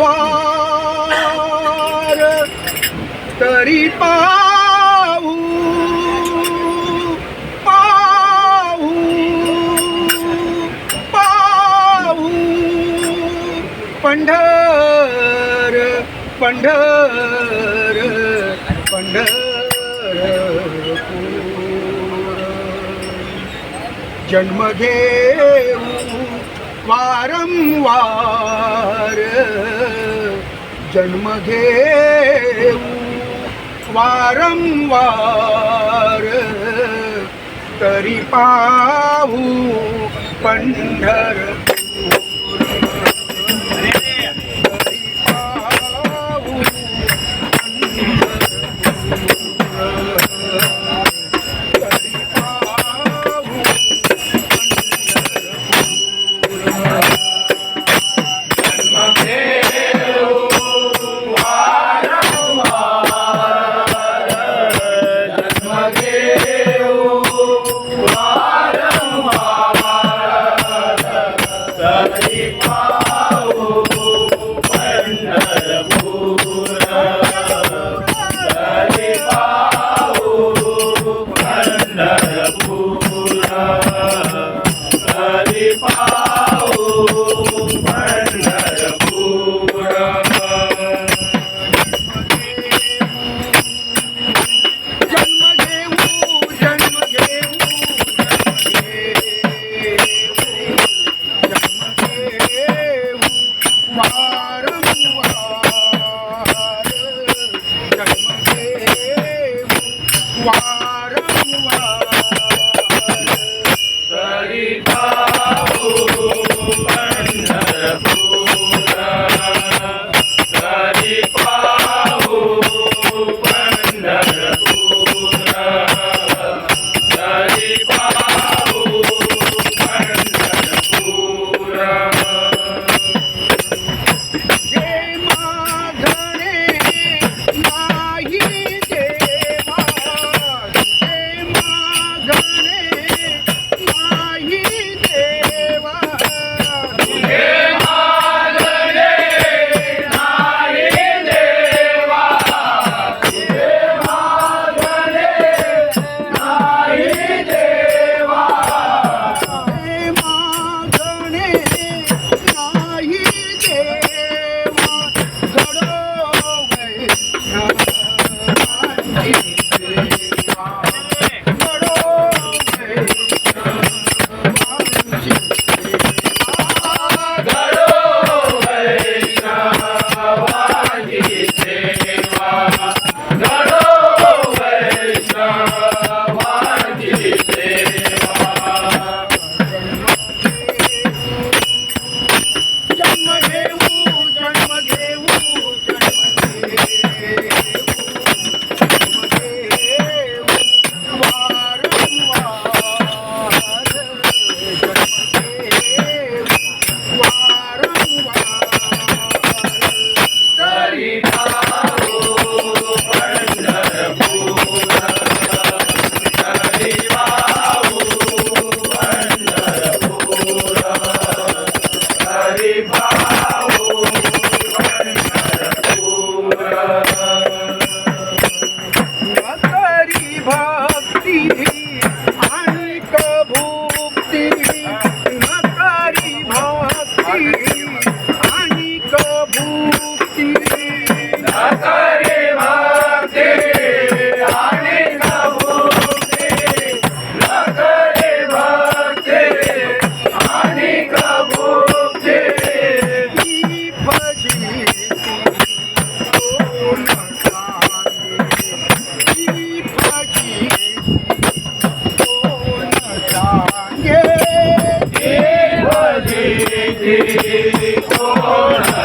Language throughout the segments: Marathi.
वारंवार तरी पाऊ पाहू पाहू. पंढर पंढर पंढर जन्म घेऊ वारंवार जन्म घेऊ. वारंवार तरी पाहू पंढर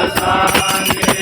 सांगे